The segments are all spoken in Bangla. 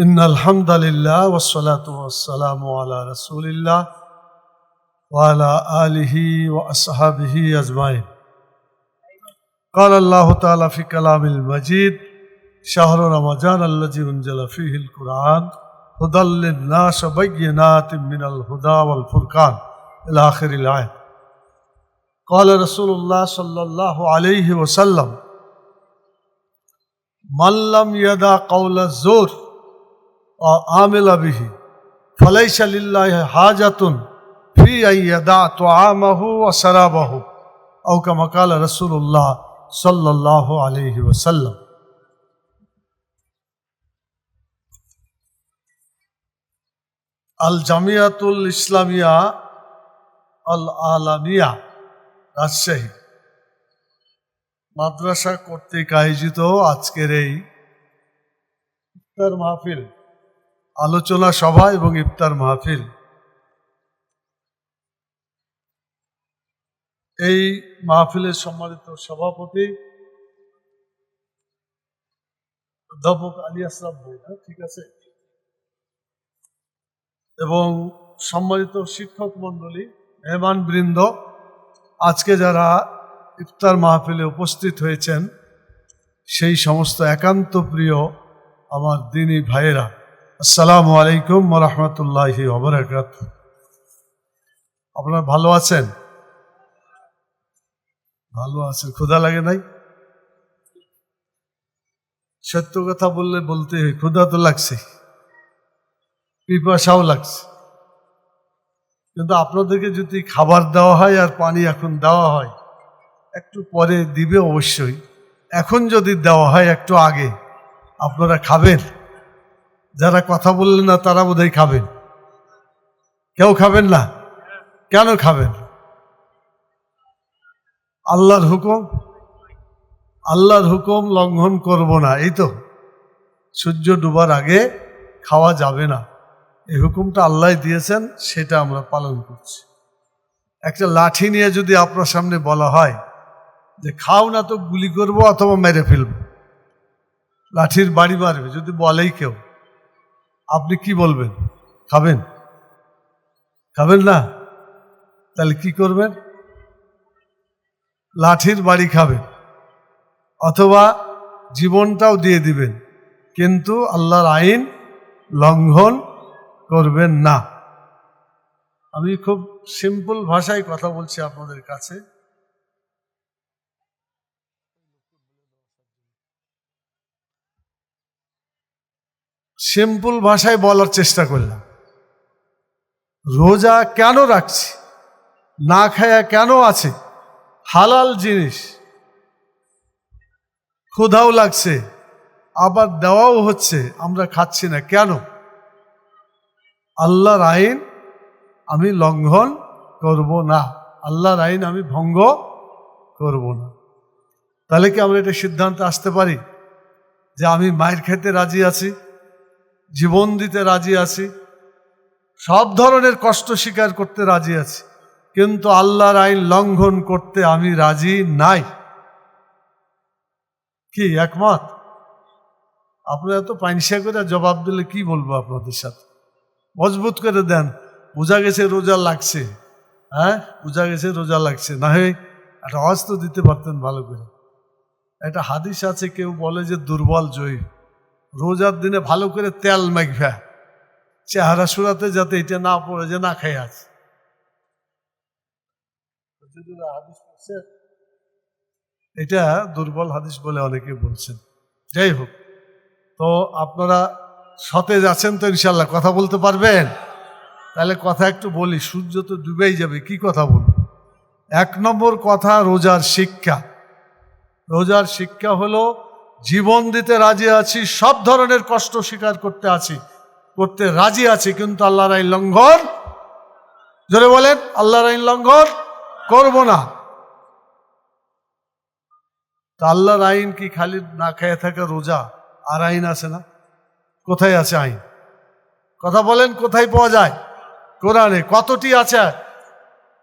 إن الحمد لله والصلاة والسلام على رسول الله وعلى آله وأصحابه أجمعين. قال الله تعالى في كلام المجيد شهر رمضان الذي أنزل فيه القرآن هدى للناس بينات من الهدى والفرقان. إلى آخر الآية. قال رسول الله صلى الله عليه وسلم من لم يدع قول الزور আমেলা বিহি। ফলাইসা লিল্লাহ হাজাতুন ফি আইয়াদা তো আমাহু আসারাবাহু আউকা মকাল রসুল্লাহ সাল্লাহ আলহি ওসাল্লাম আল জামিয়াতুল ইসলামিয়া আল আলামিয়া রাজশাহী। মাদ্রাসা কর্তৃক আয়োজিত আজকের এই ইফতার মাহফিল আলোচনা সভা এবং ইফতার মাহফিল। এই মাহফিলের সম্মানিত সভাপতি অধ্যাপক আলী আসলাম ভাই না ঠিক আছে? এবং সম্মানিত শিক্ষক মণ্ডলী, মেহমান বৃন্দ, আজকে যারা ইফতার মাহফিলে উপস্থিত হয়েছেন, সেই সমস্ত একান্ত প্রিয় আমার দিনী ভাইয়েরা। আসসালামু আলাইকুম রহমতুল্লাহি অবরাকাত আপনারা ভালো আছেন? ভালো আছেন। ক্ষুধা লাগে নাই? সত্য কথা বললে বলতে ক্ষুধা তো লাগছে পিপাসাও লাগছে। কিন্তু আপনাদেরকে যদি খাবার দেওয়া হয় আর পানি এখন দেওয়া হয়, একটু পরে দিবে অবশ্যই। এখন যদি দেওয়া হয় একটু আগে, আপনারা খাবেন। যারা কথা বললেন না, তারা বোধহয় খাবেন। কেউ খাবেন না? কেন খাবেন? আল্লাহর হুকুম? আল্লাহর হুকুম লঙ্ঘন করব না। এই তো, সূর্য ডুবার আগে খাওয়া যাবে না। এই হুকুমটা আল্লাহ দিয়েছেন, সেটা আমরা পালন করছি। একটা লাঠি নিয়ে যদি আপনার সামনে বলা হয় যে, খাও না তো গুলি করব অথবা মেরে ফেলব। লাঠির বাড়ি মারবে, যদি বলেই কেউ। আপনি কি বলবেন? খাবেন? খাবেন না? তাহলে কি করবেন? লাঠির বাড়ি খাবেন। অথবা জীবনটাও দিয়ে দিবেন, কিন্তু আল্লাহর আইন লঙ্ঘন করবেন না। আমি খুব সিম্পল ভাষায় কথা বলছি আপনাদের কাছে। সিম্পল ভাষায় বলার চেষ্টা করলাম। রোজা কেন রাখছি? না খায়া কেন আছে? হালাল জিনিস ক্ষুধাও লাগছে, আবার দেওয়াও হচ্ছে, আমরা খাচ্ছি না কেন? আল্লাহর আইন আমি লঙ্ঘন করব না। আল্লাহর আইন আমি ভঙ্গ করব না। তাহলে কি আমরা এটা সিদ্ধান্তে আসতে পারি যে আমি মায়ের খেতে রাজি আছি? জীবন দিতে রাজি আছি। সব ধরনের কষ্ট স্বীকার করতে রাজি আছি। কিন্তু আল্লাহর আইন লঙ্ঘন করতে আমি রাজি নাই। কি, একমত? আপনারা এত পাইনসা করে জবাব দিলে কি বলব আপনাদের সাথে? মজবুত করে দেন। বোঝা গেছে রোজা লাগছে। হ্যাঁ? বোঝা গেছে রোজা লাগছে। না হয় একটা তো দিতে পারতেন ভালো করে। একটা হাদিস আছে, কেউ বলে যে দুর্বল জয়ী। রোজার দিনে ভালো করে তেল মেঘভা চেহারা সুরাতে যাতে এটা না পড়ে, যে না খাই আছে। এটা দুর্বল হাদিস বলে অনেকে বলছেন। যাই হোক, তো আপনারা সতেজ আছেন তো ইনশাল্লাহ কথা বলতে পারবেন? তাহলে কথা একটু বলি, সূর্য তো ডুবেই যাবে, কি কথা বলব? এক নম্বর কথা রোজার শিক্ষা। রোজার শিক্ষা হলো জীবন দিতে রাজি আছি, সব ধরনের কষ্ট স্বীকার করতে আছি, করতে রাজি আছি, কিন্তু আল্লাহর আইন লঙ্ঘন? জোরে বলেন, আল্লাহর আইন লঙ্ঘন? করব না। তা আল্লাহর আইন কি খালি না খেয়ে থাকা রোজা? আর আইন আছে না? কোথায় আছে আইন? কথা বলেন, কোথায় পাওয়া যায়? কোরআনে কতটি আছে?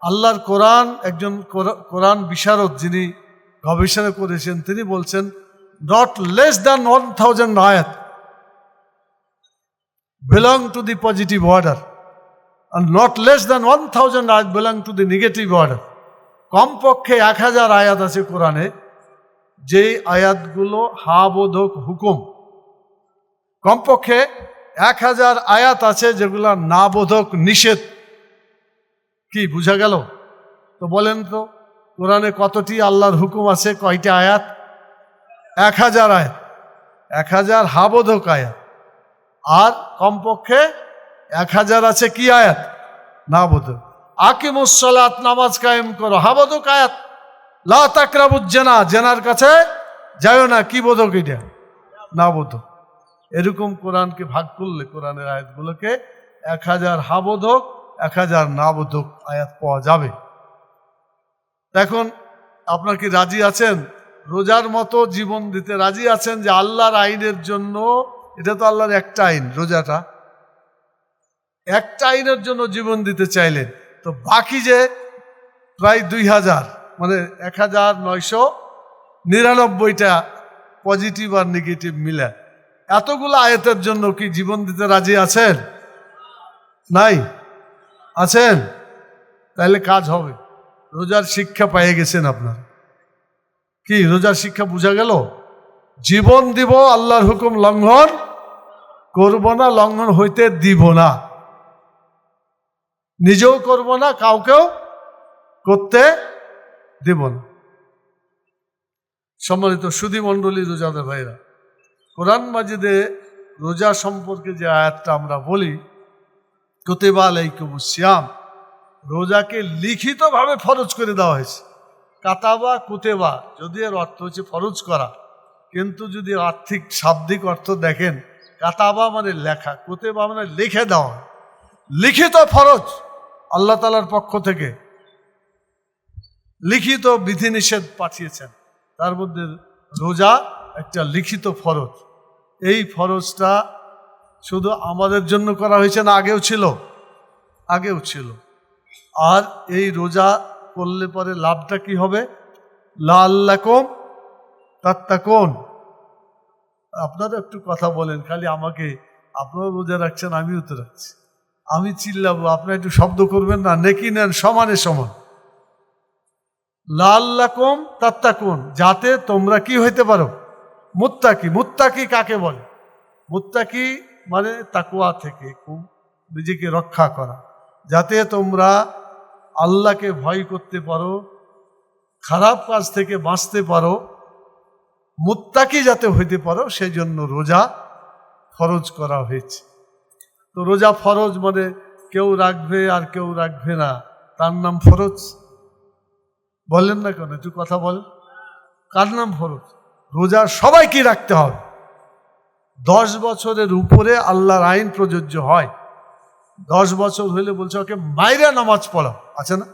আল্লাহর কোরআন, একজন কোরআন বিশারদ যিনি গবেষণা করেছেন, তিনি বলছেন লেস দ্যান ওয়ান থাউজেন্ড আয়াত belong to the positive order. And not less than 1000 ayat belong to the negative order. কমপক্ষে এক হাজার আয়াত আছে কোরআনে, যেই আয়াতগুলো হাবোধক হুকুম। কমপক্ষে এক হাজার আয়াত আছে যেগুলো না বোধক নিষেধ। কি, বুঝা গেল? তো বলেন তো, কোরআনে কতটি আল্লাহর হুকুম আছে, কয়টা আয়াত? এক হাজার আয়াত, এক হাজার হাবোধক আয়াত, আর কমপক্ষে এক হাজার আছে কি আয়াত? না বোধক আকিমুসলাত নামাজ কায়েম করো। হাবোধক আয়াত। লা তাকরাবুজ জেনা, জেনার কাছে যাও না, কি বোধক এটা? না বোধক এরকম কোরআনকে ভাগ করলে কোরআনের আয়াতগুলোকে এক হাজার হাবোধক, এক হাজার নাবোধক আয়াত পাওয়া যাবে। এখন আপনার কি রাজি আছেন? রোজার মতো জীবন দিতে রাজি আছেন যে আল্লাহর আইনের জন্য, এটা তো আল্লাহর একটা আইন, রোজাটা। একটা আইনের জন্য জীবন দিতে চাইলেন, তো বাকি যে প্রায় দুই হাজার মানে এক হাজার নয়শো নিরানব্বইটা পজিটিভ আর নেগেটিভ মিলে, এতগুলো আয়তের জন্য কি জীবন দিতে রাজি আছেন? নাই? আছেন? তাহলে কাজ হবে। রোজার শিক্ষা পেয়ে গেছেন আপনার। কি, রোজার শিক্ষা বোঝা গেল? জীবন দিব আল্লাহর হুকুম লঙ্ঘন, করব না, লঙ্ঘন হইতে দিব না। নিজেও করব না, কাউকেও করতে দেব না। সম্মানিত সুধী মণ্ডলী রোজাদের ভাইরা কোরআন মাজিদে রোজা সম্পর্কে যে আয়াতটা আমরা বলি, কতেবা আলাইকুম শ্যাম রোজাকে লিখিতভাবে ফরজ করে দেওয়া হয়েছে। কাতাবা, কুতেবা, যদি এর অর্থ হচ্ছে ফরজ করা। কিন্তু যদি আর্থিক, শাব্দিক অর্থ দেখেন, কাতাবা মানে লেখা, কুতেবা মানে লিখে দেওয়া। লিখিত ফরজ আল্লাহ তালার পক্ষ থেকে। লিখিত বিধিনিষেধ পাঠিয়েছেন। তার মধ্যে রোজা একটা লিখিত ফরজ। এই ফরজটা শুধু আমাদের জন্য করা হয়েছে না, আগেও ছিল। আগেও ছিল। আর এই রোজা করলে পরে লাভটা কি হবে? লাল্লাকম তাত্তাকোন। আপনারা একটু কথা বলেন, খালি আমাকে আপনারা রোজা রাখছেন, আমিও তো রাখছি। আমি চিল্লাবো, আপনারা একটু শব্দ করবেন না, নেকি নেন, সমানে সমান। লাল্লাকম তাত্তাকুন, যাতে তোমরা কি হইতে পারো? মুত্তাকি মুত্তাকি কাকে বলে? মুত্তাকি মানে তাকুয়া থেকে নিজেকে রক্ষা করা। যাতে তোমরা আল্লাহকে ভয় করতে পারো, খারাপ কাজ থেকে বাঁচতে পারো, মুত্তাকি যাতে হইতে পারো সেই জন্য রোজা ফরজ করা হয়েছে। তো রোজা ফরজ মানে কেউ রাখবে আর কেউ রাখবে না, তার নাম ফরজ। বলেন না কেন, একটু কথা বল কার নাম ফরজ? রোজা সবাইকে রাখতে হবে। দশ বছরের উপরে আল্লাহর আইন প্রযোজ্য হয়। দশ বছর হইলে বলছে ওকে মাইরা নামাজ পড়া আছে না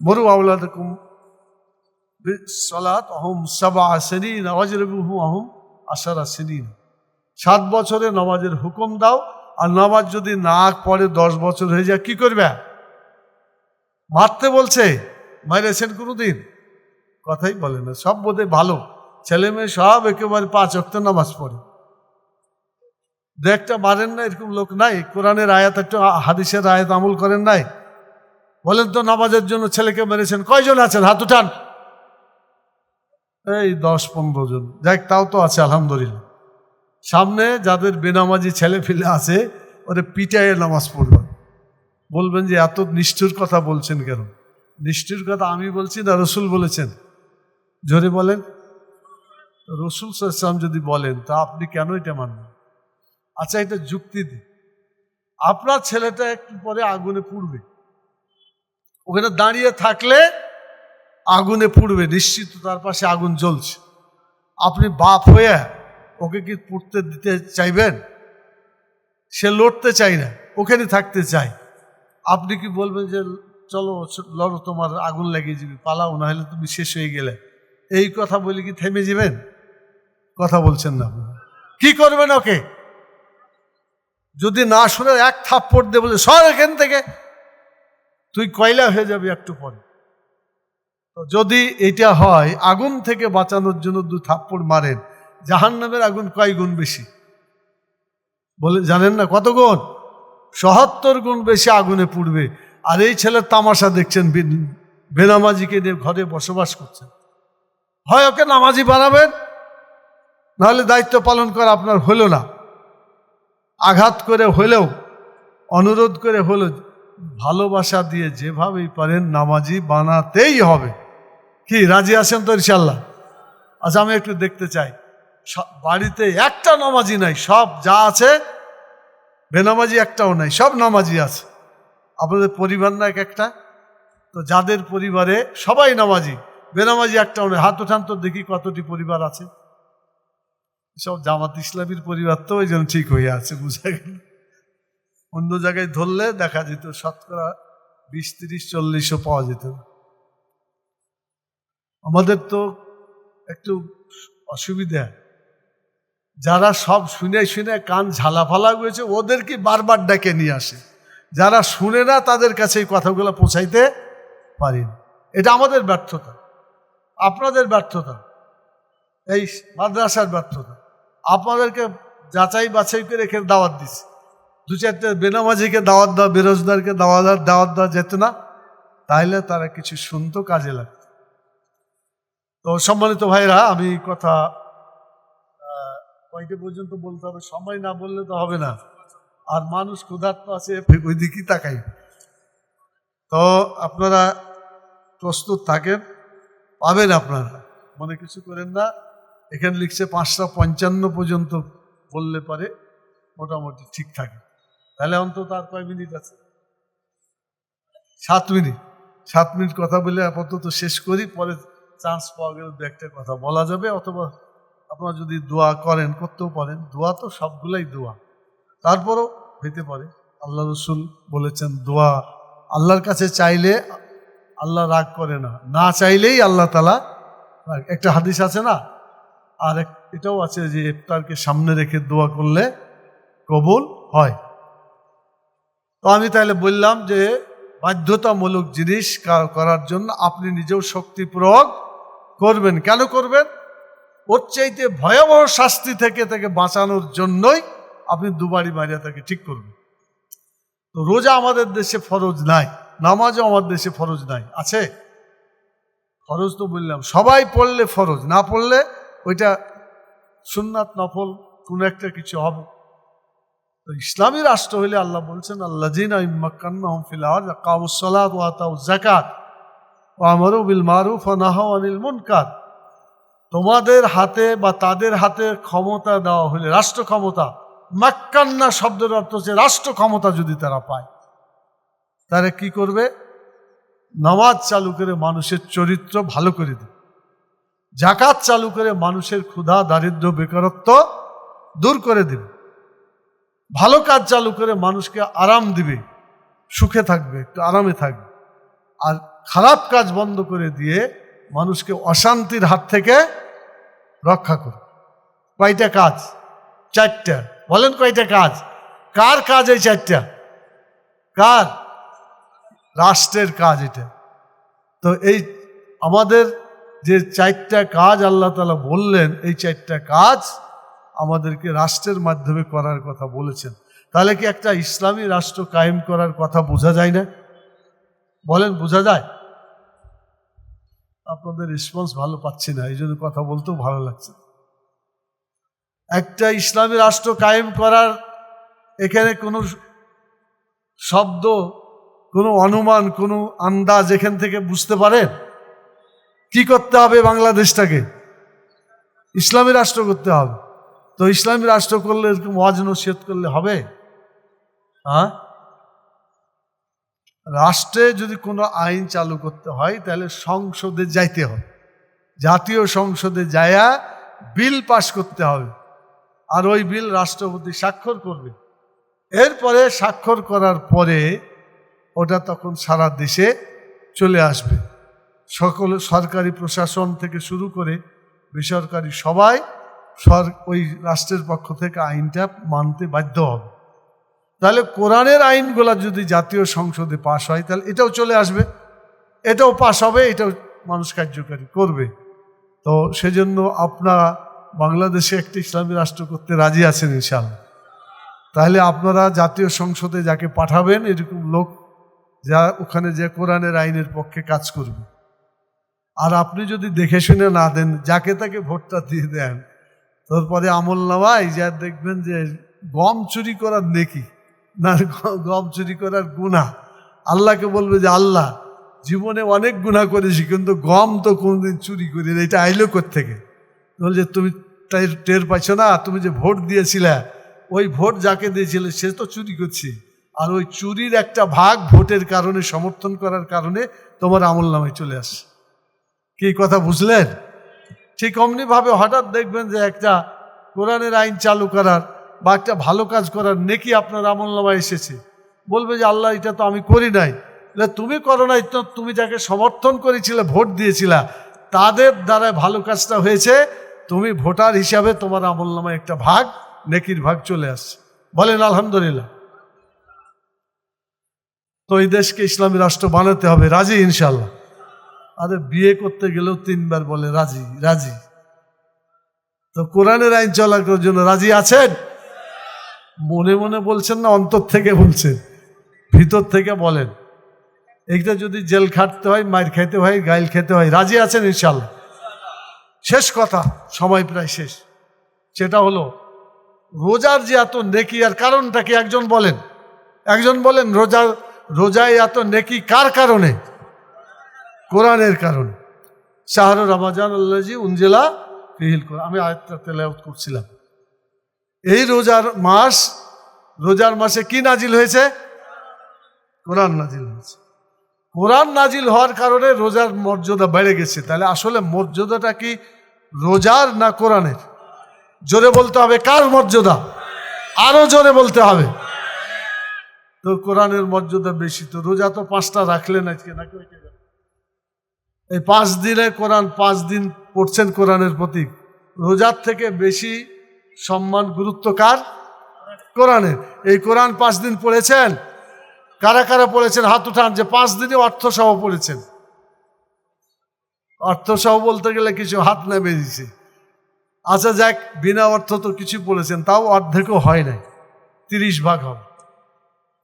মরু আউলাদকুম সলাত অহম সাবা সেনিন আওয়াজরবুহু অহম আশারা সেনিন সাত বছরে নামাজের হুকুম দাও, আর নামাজ যদি না পড়ে দশ বছর হয়ে যায়, কি করবে? মারতে বলছে মাইরেছেন কোনোদিন? কথাই বলে না, সব বোধে ভালো। ছেলে মেয়ে সব একেবারে পাঁচ অক্ট নামাজ পড়ে। দু একটা মারেন না, এরকম লোক নাই। কোরআনের আয়াত একটু, হাদিসের আয়াত আমল করেন নাই। বলেন তো নামাজের জন্য ছেলেকে মেরেছেন। কয়জন আছেন? হাত উঠান। এই দশ পনেরো জন। যাই তাও তো আছে, আলহামদুলিল্লাহ। সামনে যাদের বেনামাজি ছেলে ফেলে আছে, ওরে পিটাইয়ে নামাজ পড়বেন বলবেন যে, এত নিষ্ঠুর কথা বলছেন কেন? নিষ্ঠুর কথা আমি বলছি না, রসুল বলেছেন। জোরে বলেন। রসুল সাল্লাম যদি বলেন, তা আপনি কেন এটা মানবেন? আচ্ছা এটা যুক্তি দিন। আপনার ছেলেটা একটু পরে আগুনে পুড়বে। ওখানে দাঁড়িয়ে থাকলে আগুনে পুড়বে, নিশ্চিত তার পাশে আগুন জ্বলছে। আপনি বাপ হয়ে ওকে কি পুড়তে দিতে চাইবেন? সে লড়তে চাই না, ওখানে থাকতে চাই আপনি কি বলবেন যে, চলো, লড়ো, তোমার আগুন লাগিয়ে যাবি পালাও না হলে তুমি শেষ হয়ে গেলে এই কথা বলে কি থেমে যাবেন? কথা বলছেন না কি করবেন ওকে? যদি না শুনে এক থাপ্পড় দিয়ে বলে, সর এখান থেকে তুই কয়লা হয়ে যাবি একটু পরে তো যদি এটা হয়, আগুন থেকে বাঁচানোর জন্য দু থাপ্পড় মারেন জাহান নামের আগুন কয় গুণ বেশি? বলে, জানেন না কত গুণ? সহাত্তর গুণ বেশি আগুনে পুড়বে। আর এই ছেলের তামাশা দেখছেন বেনামাজিকে নিয়ে ঘরে বসবাস করছেন। হয় ওকে নামাজি বানাবেন, নাহলে দায়িত্ব পালন করা আপনার হলো না। আঘাত করে হলেও, অনুরোধ করে হলো ভালোবাসা দিয়ে যেভাবেই পারেন নামাজি বানাতেই হবে। কি, রাজি আছেন তো ইনশাল্লাহ আচ্ছা আমি একটু দেখতে চাই। বাড়িতে একটা নামাজি নাই, সব যা আছে, বেনামাজি একটাও নাই, সব নামাজি আছে। আপনাদের পরিবার না এক একটা? তো যাদের পরিবারে সবাই নামাজি, বেনামাজি একটাও নেই। হাত উঠান তো দেখি কতটি পরিবার আছে। সব জামাত ইসলামীর পরিবার তো ওই জন্য ঠিক হয়ে আছে, বুঝা গেল। অন্য জায়গায় ধরলে দেখা যেত শতকরা বিশ, তিরিশ, চল্লিশও পাওয়া যেত আমাদের তো একটু অসুবিধা। যারা সব শুনে শুনে কান ঝালাফালা হয়েছে ওদেরকে বারবার ডেকে নিয়ে আসে। যারা শুনে না, তাদের কাছে এই কথাগুলো পৌঁছাইতে পারি এটা আমাদের ব্যর্থতা। আপনাদের ব্যর্থতা। এই মাদ্রাসার ব্যর্থতা। আপনাদেরকে যাচাই বাছাই করে রেখে দাওয়াত দিছে। দু চারটে বেনামাজিকে দাওয়াত দেওয়া বেরোজগারকে দাওয়াত দাওয়াত দেওয়া যেত না, তাইলে তারা কিছু শুনতো, কাজে লাগতো। তো সম্মানিত ভাইরা, আমি কথা কয়টা পর্যন্ত বলতে হবে? সময় না বললে তো হবে না। আর মানুষ ক্ষুধার্ত আছে, ওই দিকেই তাকাই। তো আপনারা প্রস্তুত থাকেন, পাবেন আপনারা। মনে কিছু করেন না, এখানে লিখছে পাঁচটা পঞ্চান্ন পর্যন্ত বললে পারে, মোটামুটি ঠিক থাকে। তাহলে অন্তত আর কয় মিনিট আছে? সাত মিনিট। সাত মিনিট কথা বলে আপাতত শেষ করি, পরে চান্স পাওয়া গেলে দু একটা কথা বলা যাবে, অথবা আপনারা যদি দোয়া করেন, করতেও পারেন। দোয়া তো সবগুলাই দোয়া। তারপরও হইতে পারে। আল্লাহ রসুল বলেছেন, দোয়া আল্লাহর কাছে চাইলে আল্লাহ রাগ করে না। না চাইলেই আল্লাহ তালা একটা হাদিস আছে না? আর এটাও আছে যে, ইফতারকে সামনে রেখে দোয়া করলে কবুল হয়। তো আমি তাহলে বললাম যে বাধ্যতামূলক জিনিস করার জন্য আপনি নিজেও শক্তি প্রয়োগ করবেন। কেন করবেন? ওর চাইতে ভয়াবহ শাস্তি থেকে, তাকে বাঁচানোর জন্যই আপনি দুবারই মারিয়া তাকে ঠিক করবেন। তো রোজা আমাদের দেশে ফরজ নাই, নামাজও আমার দেশে ফরজ নাই, আছে? ফরজ তো বললাম, সবাই পড়লে ফরজ, না পড়লে ওইটা সুন্নাত নফল, কোন একটা কিছু হবে। তো ইসলামী রাষ্ট্র হলে আল্লাহ বলছেন আল্লাহ জিনা ইম্মাক্কান্নাহুম ফিল আরদ আকামুস-সালাত ওয়া আতাউজ যাকাত বিল মারুফ ওয়া নাহাউ আনিল মুনকার। তোমাদের হাতে বা তাদের হাতে ক্ষমতা দেওয়া হলে রাষ্ট্র ক্ষমতা, মাক্কান্না শব্দের অর্থ হচ্ছে রাষ্ট্র ক্ষমতা যদি তারা পায়, তারা কি করবে? নামাজ চালু করে মানুষের চরিত্র ভালো করে দেবে। জাকাত চালু করে মানুষের ক্ষুধা, দারিদ্র, বেকারত্ব দূর করে দেবে। ভালো কাজ চালু করে মানুষকে আরাম দিবে, সুখে থাকবে, একটু আরামে থাকবে। আর খারাপ কাজ বন্ধ করে দিয়ে মানুষকে অশান্তির হাত থেকে রক্ষা করবে কয়টা কাজ? চারটা। বলেন কয়টা কাজ? কার কাজ এই চারটা? কার? রাষ্ট্রের কাজ এটা। তো এই আমাদের যে চারটা কাজ আল্লাহ তালা বললেন, এই চারটা কাজ আমাদেরকে রাষ্ট্রের মাধ্যমে করার কথা বলেছেন। তাহলে কি একটা ইসলামী রাষ্ট্র কায়েম করার কথা বোঝা যায় না? বলেন, বোঝা যায়? আপনাদের রেসপন্স ভালো পাচ্ছি না, এই জন্য কথা বলতেও ভালো লাগছে একটা ইসলামী রাষ্ট্র কায়েম করার এখানে কোনো শব্দ, কোনো অনুমান, কোনো আন্দাজ এখান থেকে বুঝতে পারেন? কি করতে হবে বাংলাদেশটাকে? ইসলামী রাষ্ট্র করতে হবে। তো ইসলামী রাষ্ট্র করলে এরকম ওয়াজ নসিহত করলে হবে? হ্যাঁ রাষ্ট্রে যদি কোনো আইন চালু করতে হয়, তাহলে সংসদে যাইতে হবে। জাতীয় সংসদে যায়া বিল পাশ করতে হবে। আর ওই বিল রাষ্ট্রপতি স্বাক্ষর করবে। এরপরে স্বাক্ষর করার পরে ওটা তখন সারা দেশে চলে আসবে। সকল সরকারি প্রশাসন থেকে শুরু করে বেসরকারি সবাই সর, ওই রাষ্ট্রের পক্ষ থেকে আইনটা মানতে বাধ্য হবে। তাহলে কোরআনের আইনগুলা যদি জাতীয় সংসদে পাশ হয়, তাহলে এটাও চলে আসবে। এটাও পাশ হবে, এটাও মানুষ কার্যকারী করবে। তো সেজন্য আপনারা বাংলাদেশে একটি ইসলামী রাষ্ট্র করতে রাজি আছেন ইনশাল্লাহ তাহলে আপনারা জাতীয় সংসদে যাকে পাঠাবেন, এরকম লোক যা ওখানে যে কোরআনের আইনের পক্ষে কাজ করবে। আর আপনি যদি দেখে শুনে না দেন, যাকে তাকে ভোটটা দিয়ে দেন তারপরে আমল নামাই যা দেখবেন যে গম চুরি করার নেকি, না গম চুরি করার গুণা আল্লাহকে বলবে যে, আল্লাহ, জীবনে অনেক গুণা করেছি, কিন্তু গম তো কোনোদিন চুরি করি। এটা আইলো থেকে বলছে, তুমি তাই টের পাইছো না? তুমি যে ভোট দিয়েছিলে, ওই ভোট যাকে দিয়েছিলে, সে তো চুরি করছে। আর ওই চুরির একটা ভাগ ভোটের কারণে, সমর্থন করার কারণে তোমার আমল নামে চলে আসে কি কথা বুঝলেন? ঠিক অমনি ভাবে হঠাৎ দেখবেন যে একটা কোরআনের আইন চালু করার বা একটা ভালো কাজ করার নেকি আপনার আমল নামায় এসেছে। বলবে যে, আল্লাহ, এটা তো আমি করি নাই। তুমি করো নাই তো, তুমি যাকে সমর্থন করেছিলে, ভোট দিয়েছিলা, তাদের দ্বারা ভালো কাজটা হয়েছে, তুমি ভোটার হিসাবে তোমার আমল নামায় একটা ভাগ, নেকির ভাগ চলে আসছে। বলেন, আলহামদুলিল্লাহ। তো এই দেশকে ইসলামী রাষ্ট্র বানাতে হবে। রাজি ইনশাল্লাহ আরে বিয়ে করতে গেলেও তিনবার বলে, রাজি রাজি। তো কোরআনের আইন চলার জন্য রাজি আছেন? মনে মনে বলছেন না, অন্তর থেকে বলছেন, ভিতর থেকে বলেন। এইটা যদি জেল খাটতে হয় মায়ের খেতে হয়, গাইল খেতে হয়, রাজি আছেন ইনশাল্লাহ শেষ কথা, সময় প্রায় শেষ। সেটা হলো, রোজার যে এত নেকি, আর কারণটা কি একজন বলেন? একজন বলেন রোজার রোজায় এত নেকি কার কারণে? কোরআনের কারণে। শাহরু রমাজান আল্লাহজি উঞ্জেলা ফিহিল কোরআন আমি আয়ত্তা তেলাওয়াত করছিলাম। এই রোজার মাস, রোজার মাসে কি নাজিল হয়েছে? কোরআন নাজিল হয়েছে। কোরআন নাজিল হওয়ার কারণে রোজার মর্যাদা বেড়ে গেছে। তাহলে আসলে মর্যাদাটা কি রোজার না কোরআনের? জোরে বলতে হবে, কার মর্যাদা? আরও জোরে বলতে হবে। তো কোরআনের মর্যাদা বেশি। তো রোজা তো পাঁচটা রাখলেন আজকে, নাকি? এই পাঁচ দিনে কোরআন, পাঁচ দিন পড়ছেন কোরআনের প্রতীক। রোজার থেকে বেশি সম্মান, গুরুত্ব কার? কোরআনের। এই কোরআন পাঁচ দিন পড়েছেন? কারা কারা পড়েছেন? হাত উঠান যে পাঁচ দিনে অর্থ সহ পড়েছেন। অর্থ সহ বলতে গেলে কিছু হাত নেমে দিছে আচ্ছা যাক, বিনা অর্থ তো কিছু পড়েছেন, তাও অর্ধেকও হয় নাই। তিরিশ ভাগ হবে,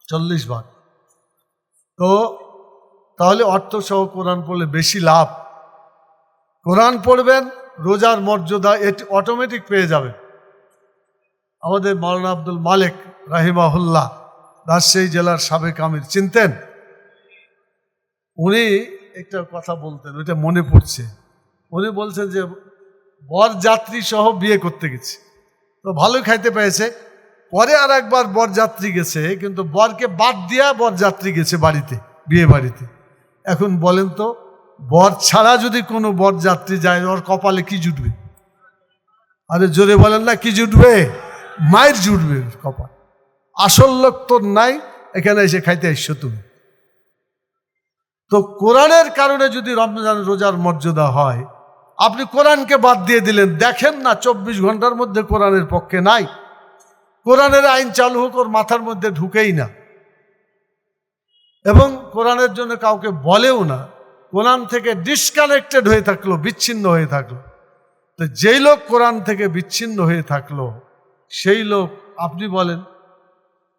চল্লিশ ভাগ। তো তাহলে অর্থ সহ কোরআন পড়লে বেশি লাভ। কোরআন পড়বেন, রোজার মর্যাদা এটি অটোমেটিক পেয়ে যাবে আমাদের মৌলানা আব্দুল মালিক রাহিমাহুল্লাহ রাজশাহী জেলার সাবেক আমির চিনতেন? উনি একটা কথা বলতেন, ওইটা মনে পড়ছে। উনি বলছেন যে বর যাত্রী সহ বিয়ে করতে গেছে। তো ভালোই খাইতে পেয়েছে পরে আর একবার বরযাত্রী গেছে, কিন্তু বরকে বাদ দিয়া বরযাত্রী গেছে বাড়িতে, বিয়ে বাড়িতে। এখন বলেন তো, বর ছাড়া যদি কোনো বর যাত্রী যায়, ওর কপালে কি জুটবে? আরে জোরে বলেন না, কি জুটবে? মায়ের জুটবে কপাল। আসল লোক তোর নাই, এখানে এসে খাইতে এসছো তুমি। তো কোরআনের কারণে যদি রমজান রোজার মর্যাদা হয়, আপনি কোরআনকে বাদ দিয়ে দিলেন। দেখেন না, চব্বিশ ঘণ্টার মধ্যে কোরআনের পক্ষে নাই। কোরআনের আইন চালু হোক, ওর মাথার মধ্যে ঢুকেই না। এবং কোরআনের জন্য কাউকে বলেও না। কোরআন থেকে ডিসকানেক্টেড হয়ে থাকল, বিচ্ছিন্ন হয়ে থাকল। তো যেই লোক কোরআন থেকে বিচ্ছিন্ন হয়ে থাকল, সেই লোক, আপনি বলেন,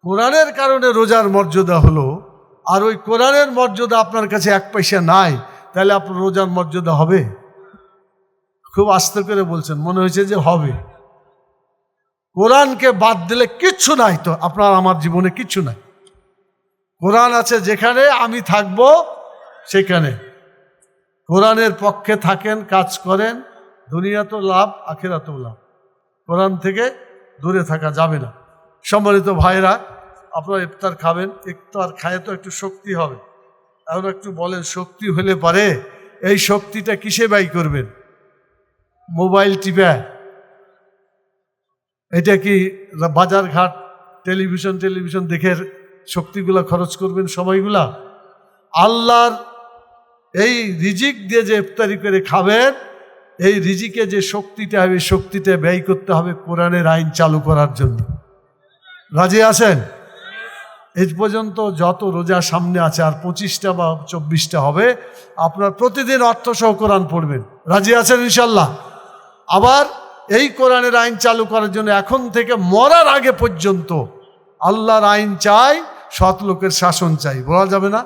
কোরআনের কারণে রোজার মর্যাদা হলো, আর ওই কোরআনের মর্যাদা আপনার কাছে এক পয়সা নাই, তাহলে আপনার রোজার মর্যাদা হবে? খুব আস্তে করে বলছেন, মনে হয়েছে যে হবে। কোরআনকে বাদ দিলে কিচ্ছু নাই তো, আপনার আমার জীবনে কিচ্ছু নাই। কোরআন আছে যেখানে আমি থাকব সেখানে। কোরআনের পক্ষে থাকেন, কাজ করেন দুনিয়া তো লাভ, আখেরাতেও লাভ। কোরআন থেকে দূরে থাকা যাবে না। সম্মানিত ভাইরা আপনারা ইফতার খাবেন, ইফতার খায় তো একটু শক্তি হবে। এখন একটু বলেন, শক্তি হলে পারে। এই শক্তিটা কিসে ব্যয় করবেন? মোবাইল টিপে। এটা কি বাজার ঘাট টেলিভিশন টেলিভিশন দেখে শক্তিগুলা খরচ করবেন সময়গুলা? আল্লাহর এই রিজিক দিয়ে যে ইফতারি করে খাবেন, এই রিজিকে যে শক্তিটা হবে শক্তিটা ব্যয় করতে হবে কোরআনের আইন চালু করার জন্য। রাজি আছেন? এই পর্যন্ত যত রোজা সামনে আছে, আর পঁচিশটা বা চব্বিশটা হবে, আপনার প্রতিদিন অর্থ সহ কোরআন পড়বেন। রাজি আছেন ইনশাল্লাহ আবার এই কোরআনের আইন চালু করার জন্য এখন থেকে মরার আগে পর্যন্ত আল্লাহর আইন চাই, সৎ লোকের শাসন চাই। বলা যাবে না,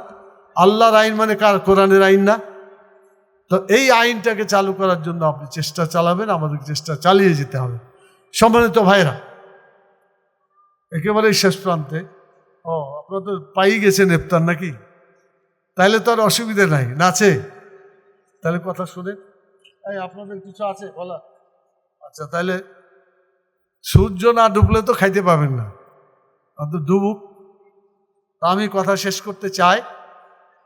আল্লাহর আইন মানে কার? কোরআনের আইন না? তো এই আইনটাকে চালু করার জন্য আপনি চেষ্টা চালাবেন, আমাদের চেষ্টা চালিয়ে যেতে হবে। সম্মানিত ভাইরা একেবারে শেষ প্রান্তে। ও, আপনারা তো পাই গেছেন ইফতার নাকি? তাহলে তো আর অসুবিধে নাই নাচে তাহলে কথা শুনে, এই আপনাদের কিছু আছে? বলা। আচ্ছা তাহলে সূর্য না ডুবলে তো খাইতে পাবেন না। ডুবুক আমি কথা শেষ করতে চাই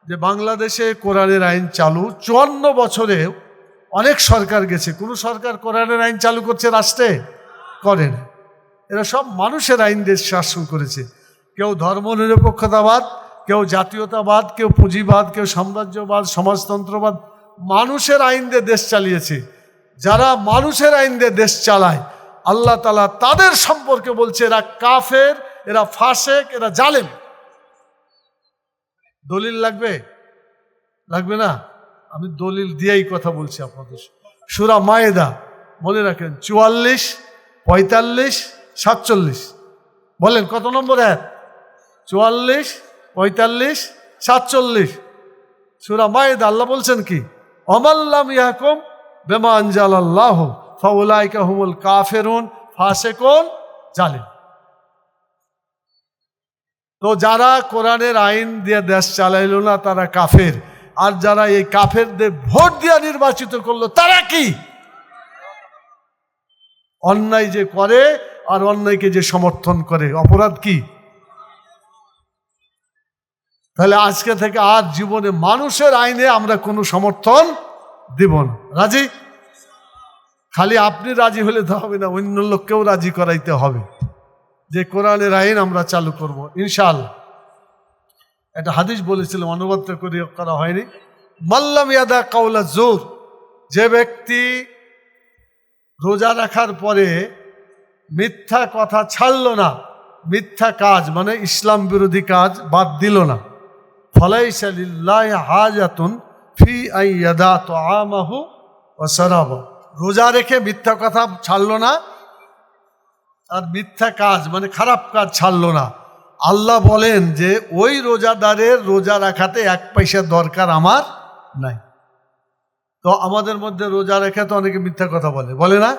যে বাংলাদেশে কোরআনের আইন চালু চুয়ান্ন বছরে অনেক সরকার গেছে। কোনো সরকার কোরআনের আইন চালু করছে, রাষ্ট্রে করে না। এরা সব মানুষের আইন দেশ শাসন করেছে। কেউ ধর্মনিরপেক্ষতাবাদ, কেউ জাতীয়তাবাদ, কেউ পুঁজিবাদ, কেউ সাম্রাজ্যবাদ, সমাজতন্ত্রবাদ, মানুষের আইন দিয়ে দেশ চালিয়েছে। যারা মানুষের আইন দিয়ে দেশ চালায়, আল্লাহ তালা তাদের সম্পর্কে বলছে, এরা কাফের এরা ফাসেক, এরা জালেম। দলিল লাগবে? লাগবে না? আমি দলিল দিয়েই কথা বলছি আপনাদের সুরা মায়েদা, মনে রাখেন, চুয়াল্লিশ, পঁয়তাল্লিশ, সাতচল্লিশ। বলেন, কত নম্বর এক চুয়াল্লিশ, পঁয়তাল্লিশ, সাতচল্লিশ। সুরা মায়েদা, আল্লাহ বলছেন কি? অমাল্লাম ইয়াকুম বেমা আনজাল আল্লাহ ফাউলাইকা হুমুল কাফেরুন, ফাসেকুন, জালিম। তো যারা কোরআনের আইন দিয়ে দেশ চালাইল না, তারা কাফের। আর যারা এই কাফেরদের ভোট দিয়ে নির্বাচিত করল, তারা কি? অন্যায় যে করে আর অন্যায়কে যে সমর্থন করে, অপরাধ কি? তাহলে আজকে থেকে আর জীবনে মানুষের আইনে আমরা কোনো সমর্থন দিব না। রাজি? খালি আপনি রাজি হলে তো হবে না, অন্য লোককেও রাজি করাইতে হবে। যে কোরআনের আইন আমরা চালু করব, ইনশাআল্লাহ। একটা হাদিস বলেছিলাম অনুবাদ করে, করা হয়নি। মাল্লাম ইয়াদা কাউলা জোর যে ব্যক্তি রোজা রাখার পরে মিথ্যা কথা ছাড়ল না, মিথ্যা কাজ মানে ইসলাম বিরোধী কাজ বাদ দিল না। ফলাইসালিল্লাহ হাজাতুন ফি আইয়াদা তো আমাহু ও সরাব। রোজা রেখে মিথ্যা কথা ছাড়ল না আর মিথ্যা কাজ মানে খারাপ কাজ ছাড়লো না। আল্লাহ বলেন যে, ওই রোজাদারের রোজা রাখাতে এক পয়সা দরকার আমার নাই। তো আমাদের মধ্যে রোজা রেখে তো অনেকে মিথ্যা কথা বলে। বলে না,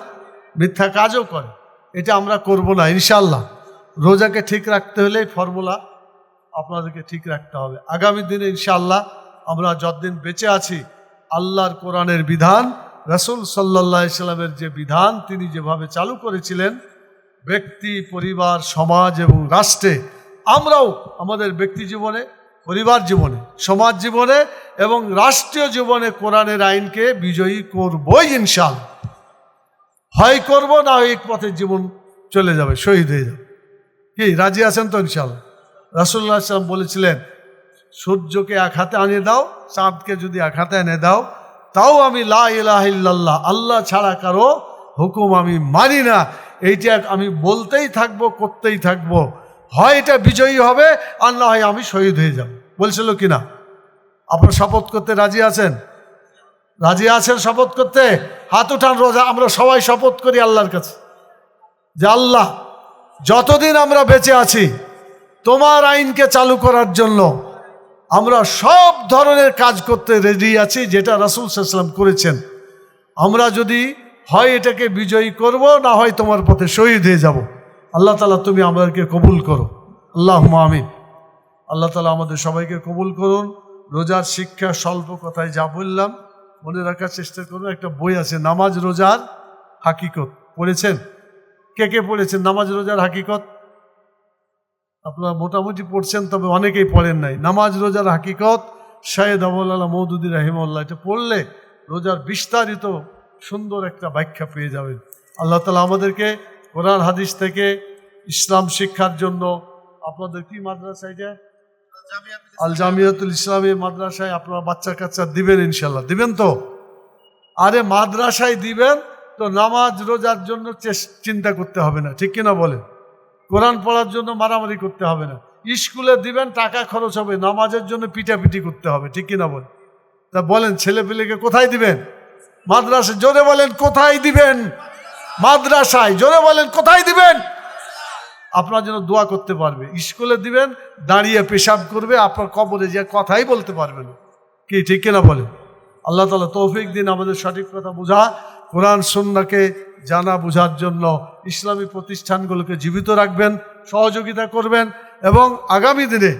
মিথ্যা কাজও করে। এটা আমরা করব না ইনশাল্লাহ রোজাকে ঠিক রাখতে হলে ফর্মুলা আপনাদেরকে ঠিক রাখতে হবে। আগামী দিনে ইনশাআল্লাহ আমরা যতদিন বেঁচে আছি, আল্লাহর কোরআনের বিধান, রসুল সাল্লাহ ইসলামের যে বিধান, তিনি যেভাবে চালু করেছিলেন ব্যক্তি, পরিবার, সমাজ এবং রাষ্ট্রে আমরাও আমাদের ব্যক্তি জীবনে, পরিবার জীবনে, সমাজ জীবনে এবং রাষ্ট্রীয় জীবনে কোরআনের আইনকে বিজয়ী করবই ইনশাল হয় করব, না এই পথের জীবন চলে যাবে, শহীদ হয়ে যাবে। কি, রাজি আছেন তো ইনশাল রাসুল্লাহ সাল্লাম বলেছিলেন, সূর্যকে এক হাতে আনিয়ে দাও, চাঁদকে যদি এক হাতে এনে দাও, তাও আমি লা ইলাহা ইল্লাল্লাহ, আল্লাহ ছাড়া কারও হুকুম আমি মানি না। এইটা আমি বলতেই থাকব, করতেই থাকব, হয় এটা বিজয়ী হবে আর না হয় আমি শহীদ হয়ে যাব। বলছিল কি না আপনার শপথ করতে রাজি আছেন? রাজি আছেন শপথ করতে? হাত উঠান রোজা, আমরা সবাই শপথ করি আল্লাহর কাছে। যে আল্লাহ, যতদিন আমরা বেঁচে আছি, তোমার আইনকে চালু করার জন্য আমরা সব ধরনের কাজ করতে রেডি আছি, যেটা রাসুল সাল্লাম করেছেন। আমরা যদি হয় এটাকে বিজয়ী করব, না হয় তোমার পথে শহীদ হয়ে যাব। আল্লাহ তালা তুমি আমাদেরকে কবুল করো। আল্লাহ আমিন। আল্লাহ তালা আমাদের সবাইকে কবুল করুন। রোজার শিক্ষা স্বল্প কথায় যা বললাম, মনে রাখার চেষ্টা করুন, একটা বই আছে, নামাজ রোজার হাকিকত। পড়েছেন? কে কে পড়েছেন? নামাজ রোজার হাকিকত? আপনারা মোটামুটি পড়ছেন, তবে অনেকেই পড়েন নাই। নামাজ রোজার হাকিকত, শাহেদ আবুল্লাহ মৌদুদি রাহিমল্লাহ এটা পড়লে রোজার বিস্তারিত সুন্দর একটা ব্যাখ্যা পেয়ে যাবেন। আল্লাহ তালা আমাদেরকে কোরআন, হাদিস থেকে ইসলাম শিক্ষার জন্য আপনাদের কি মাদ্রাসা এটা? আল জামিয়াতুল ইসলামী মাদ্রাসায় আপনারা বাচ্চা কাচ্চা দিবেন ইনশাল্লাহ দিবেন তো? আরে মাদ্রাসায় দিবেন তো নামাজ, রোজার জন্য চিন্তা করতে হবে না। ঠিক কিনা বলেন? কোরআন পড়ার জন্য মারামারি করতে হবে না। স্কুলে দিবেন, টাকা খরচ হবে। নামাজের জন্য পিটাপিটি করতে হবে। ঠিক কিনা বলেন? তা বলেন ছেলে পেলেকে কোথায় দিবেন? মাদ্রাসায় জোরে বলেন, কোথায় দিবেন? মাদ্রাসায়, জোরে বলেন, কোথায় দিবেন? আপনার জন্য দোয়া করতে পারবে। স্কুলে দিবেন, দাঁড়িয়ে পেশাব করবে, আপনার কবরে যে কথাই বলতে পারবেন কি, ঠিক কিনা বলে আল্লাহ তালা তৌফিক দিন, আমাদের সঠিক কথা বোঝা, কোরআন সন্নাকে জানা বোঝার জন্য ইসলামী প্রতিষ্ঠানগুলোকে জীবিত রাখবেন, সহযোগিতা করবেন এবং আগামী দিনে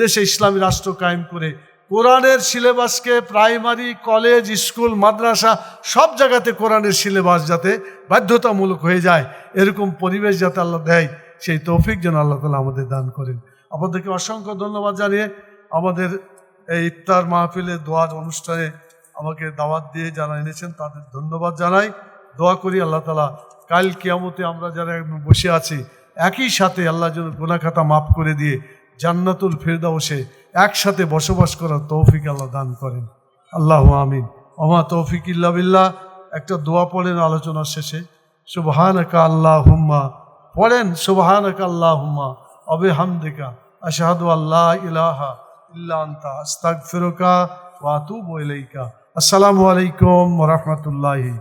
দেশে ইসলামী রাষ্ট্র কায়েম করে কোরআনের সিলেবাসকে প্রাইমারি, কলেজ, স্কুল, মাদ্রাসা সব জায়গাতে কোরআনের সিলেবাস যাতে বাধ্যতামূলক হয়ে যায়, এরকম পরিবেশ যাতে আল্লাহ দেয়, সেই তৌফিক যেন আল্লাহ তালা আমাদের দান করেন। আপনাদেরকে অসংখ্য ধন্যবাদ জানিয়ে আমাদের এই ইফতার মাহফিলের দোয়ার অনুষ্ঠানে আমাকে দাওয়াত দিয়ে যারা এনেছেন তাদের ধন্যবাদ জানাই। দোয়া করি আল্লাহ তালা, কাল কিয়ামতে আমরা যারা বসে আছি, একই সাথে আল্লাহ যেন গুনাখাতা মাফ করে দিয়ে জান্নাতুল ফেরদাউসে একসাথে বসবাস করার তৌফিক আল্লাহ দান করেন। আল্লাহ আমিন। ওমা তৌফিক বিল্লাহ। একটা দোয়া পড়েন আলোচনার শেষে। সুবহানাকা আল্লাহ হুম্মা পড়েন, সুবহানাকা আল্লাহ হুম্মা অবে হামদিকা আশাহাদু আল্লাহ ইলাহা ইল্লা আন্তা। আস্তাগফিরুকা ওয়া আতুবু ইলাইকা। আসসালামু আলাইকুম ওয়া রাহমাতুল্লাহি